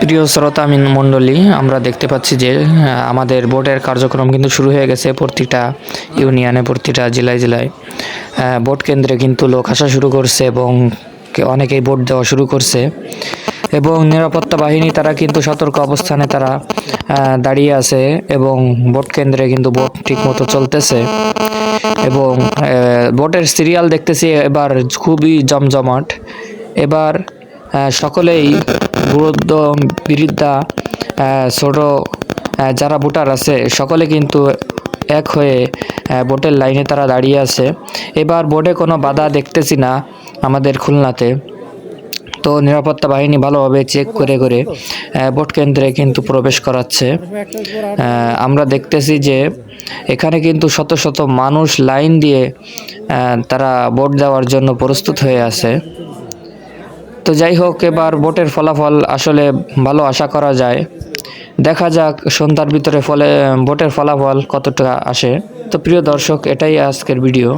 প্রিয় শ্রোতা মণ্ডলী, আমরা দেখতে পাচ্ছি যে আমাদের ভোটের কার্যক্রম কিন্তু শুরু হয়ে গেছে প্রতিটা ইউনিয়নে, প্রতিটা জেলায় জেলায়। ভোট কেন্দ্রে কিন্তু লোক আসা শুরু করছে এবং অনেকেই ভোট দেওয়া শুরু করছে। এবং নিরাপত্তা বাহিনী, তারা কিন্তু সতর্ক অবস্থানে তারা দাঁড়িয়ে আছে এবং ভোট কেন্দ্রে কিন্তু ভোট ঠিকমতো চলতেছে। এবং ভোটের সিরিয়াল দেখতেছি এবার খুবই জমজমাট। এবার সকলেই বৃদ্ধ বৃদ্ধা ছোট যারা ভোটার আছে, সকলে কিন্তু এক হয়ে ভোটের লাইনে তারা দাঁড়িয়ে আছে। এবার ভোটে কোনো বাধা দেখতেছি না আমাদের খুলনাতে। তো নিরাপত্তা বাহিনী ভালোভাবে চেক করে করে ভোট কেন্দ্রে কিন্তু প্রবেশ করাচ্ছে। আমরা দেখতেছি যে এখানে কিন্তু শত শত মানুষ লাইন দিয়ে তারা ভোট দেওয়ার জন্য প্রস্তুত হয়ে আছে। তো যাই হোক, এবার ভোটের ফলাফল আসলে ভালো আশা করা যায়। দেখা যাক সন্ধ্যার ভিতরে ফলে ভোটের ফলাফল কতটা আসে। তো প্রিয় দর্শক, এটাই আজকের ভিডিও।